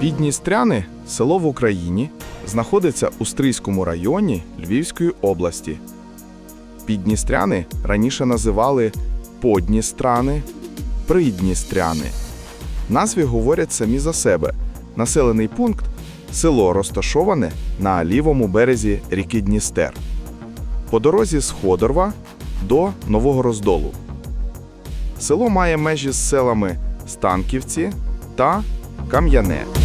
Підністряни село в Україні знаходиться у Стрийському районі Львівської області. Підністряни раніше називали Подністрани, Придністряни. Назві говорять самі за себе. Населений пункт село розташоване на лівому березі ріки Дністер. По дорозі з Ходорва до Нового Роздолу. Село має межі з селами Станківці та Кам'яне.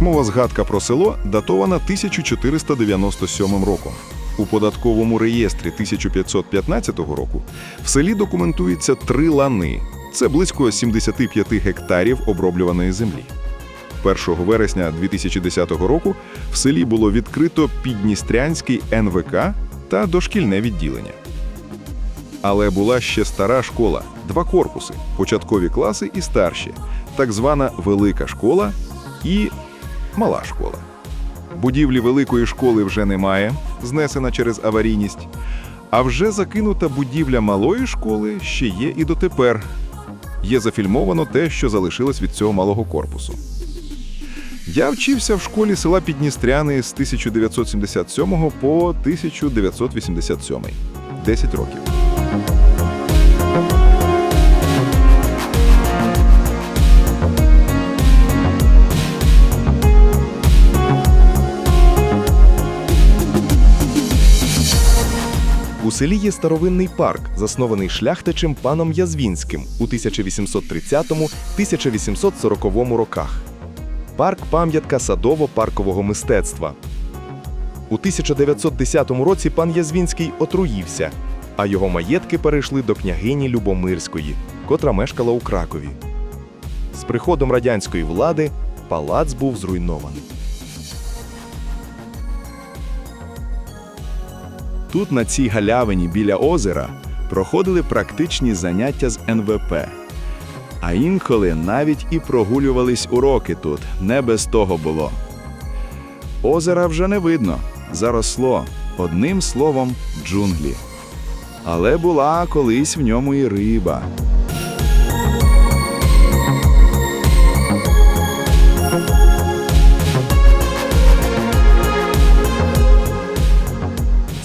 Письмова згадка про село датована 1497 роком. У податковому реєстрі 1515 року в селі документується три лани. Це близько 75 гектарів оброблюваної землі. 1 вересня 2010 року в селі було відкрито Підністрянський НВК та дошкільне відділення. Але була ще стара школа, два корпуси, початкові класи і старші, так звана велика школа і мала школа. Будівлі великої школи вже немає, знесена через аварійність. А вже закинута будівля малої школи ще є і дотепер. Є зафільмовано те, що залишилось від цього малого корпусу. Я вчився в школі села Підністряни з 1977 по 1987. 10 років. Селі є старовинний парк, заснований шляхтичем паном Язвінським у 1830-1840 роках. Парк пам'ятка садово-паркового мистецтва. У 1910 році пан Язвінський отруївся, а його маєтки перейшли до княгині Любомирської, котра мешкала у Кракові. З приходом радянської влади палац був зруйнований. Тут, на цій галявині біля озера, проходили практичні заняття з НВП. А інколи навіть і прогулювались уроки тут, не без того було. Озера вже не видно, заросло, одним словом, джунглі. Але була колись в ньому і риба.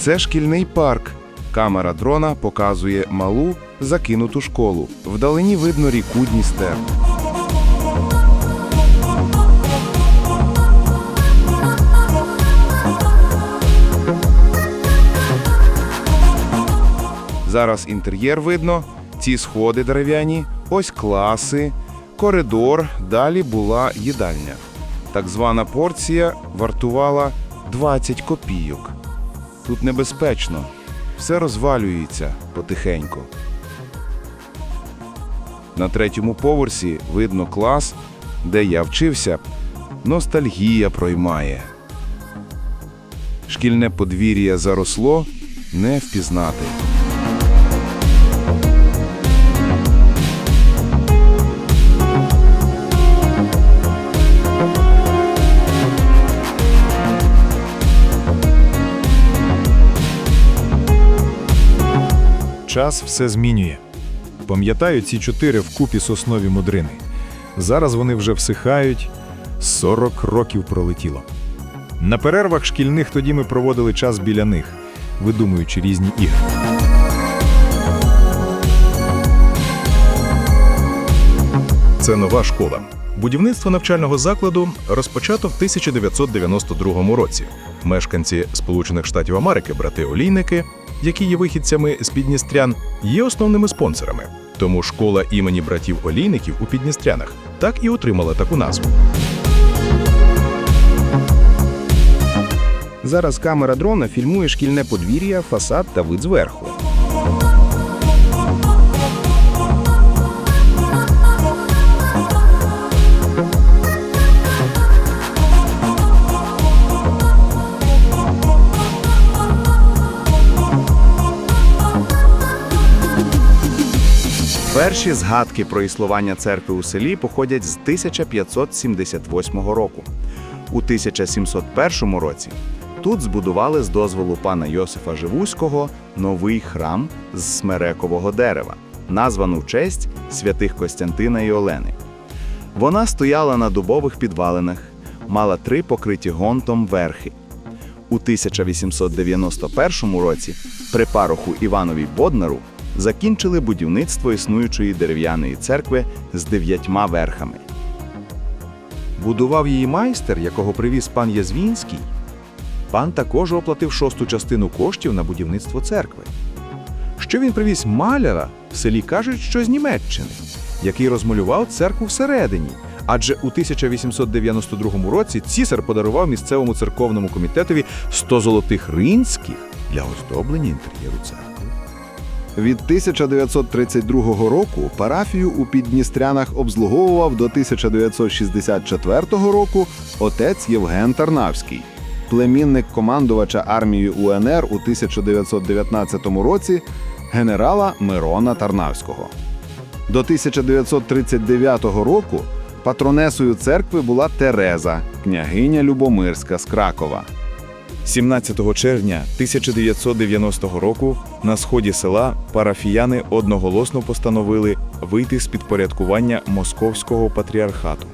Це шкільний парк. Камера дрона показує малу закинуту школу. Вдалині видно ріку Дністер. Зараз інтер'єр видно, ці сходи дерев'яні, ось класи, коридор, далі була їдальня. Так звана порція вартувала 20 копійок. Тут небезпечно, все розвалюється потихеньку. На третьому поверсі видно клас, де я вчився, ностальгія проймає. Шкільне подвір'я заросло, не впізнати. Час все змінює. Пам'ятаю ці чотири вкупі соснові мудрини. Зараз вони вже всихають, 40 років пролетіло. На перервах шкільних тоді ми проводили час біля них, видумуючи різні ігри. Це нова школа. Будівництво навчального закладу розпочато в 1992 році. Мешканці Сполучених Штатів Америки, брати Олійники, які є вихідцями з Підністрян, є основними спонсорами. Тому школа імені братів Олійників у Підністрянах так і отримала таку назву. Зараз камера дрона фільмує шкільне подвір'я, фасад та вид зверху. Перші згадки про існування церкви у селі походять з 1578 року. У 1701 році тут збудували з дозволу пана Йосифа Живуського новий храм з смерекового дерева, названу в честь святих Костянтина і Олени. Вона стояла на дубових підвалинах, мала три покриті гонтом верхи. У 1891 році при пароху Іванові Боднару закінчили будівництво існуючої дерев'яної церкви з дев'ятьма верхами. Будував її майстер, якого привіз пан Язвінський. Пан також оплатив шосту частину коштів на будівництво церкви. Що він привіз маляра, в селі кажуть, що з Німеччини, який розмалював церкву всередині. Адже у 1892 році цісар подарував місцевому церковному комітетові 100 золотих ринських для оздоблення інтер'єру церкви. Від 1932 року парафію у Піддністрянах обслуговував до 1964 року отець Євген Тарнавський, племінник командувача армією УНР у 1919 році генерала Мирона Тарнавського. До 1939 року патронесою церкви була Тереза, княгиня Любомирська з Кракова. 17 червня 1990 року на сході села парафіяни одноголосно постановили вийти з підпорядкування Московського патріархату.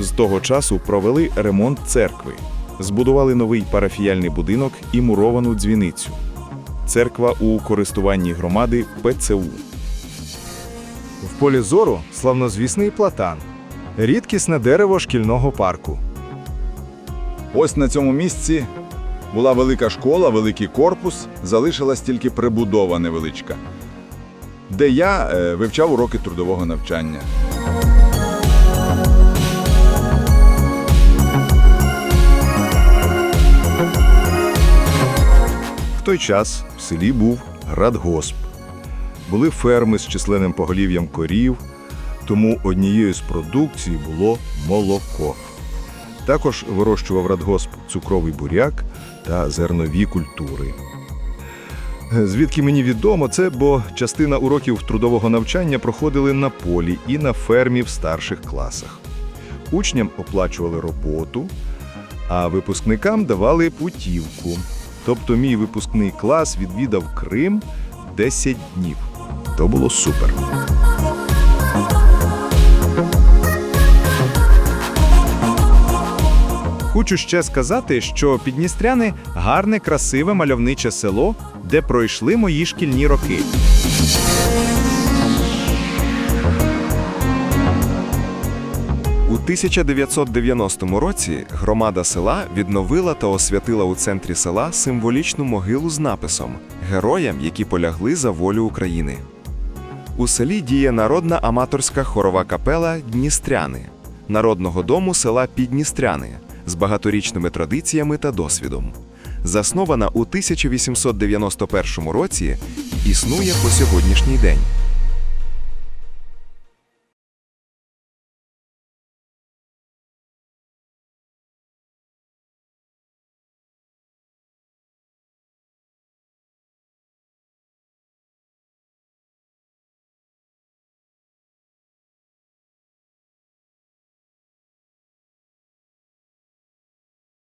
З того часу провели ремонт церкви, збудували новий парафіяльний будинок і муровану дзвіницю. Церква у користуванні громади ПЦУ. В полі зору славнозвісний платан, рідкісне дерево шкільного парку. Ось на цьому місці була велика школа, великий корпус, залишилась тільки прибудова невеличка, де я е, вивчав уроки трудового навчання. В той час в селі був градгосп. Були ферми з численним поголів'ям корів, тому однією з продукцій було молоко. Також вирощував радгосп цукровий буряк та зернові культури. Звідки мені відомо це, бо частина уроків трудового навчання проходили на полі і на фермі в старших класах. Учням оплачували роботу, а випускникам давали путівку. Тобто мій випускний клас відвідав Крим 10 днів. То було супер. Хочу ще сказати, що Підністряни гарне, красиве мальовниче село, де пройшли мої шкільні роки. У 1990 році громада села відновила та освятила у центрі села символічну могилу з написом Героям, які полягли за волю України. У селі діє народна аматорська хорова капела Дністряни, народного дому села Підністряни з багаторічними традиціями та досвідом. Заснована у 1891 році, існує по сьогоднішній день.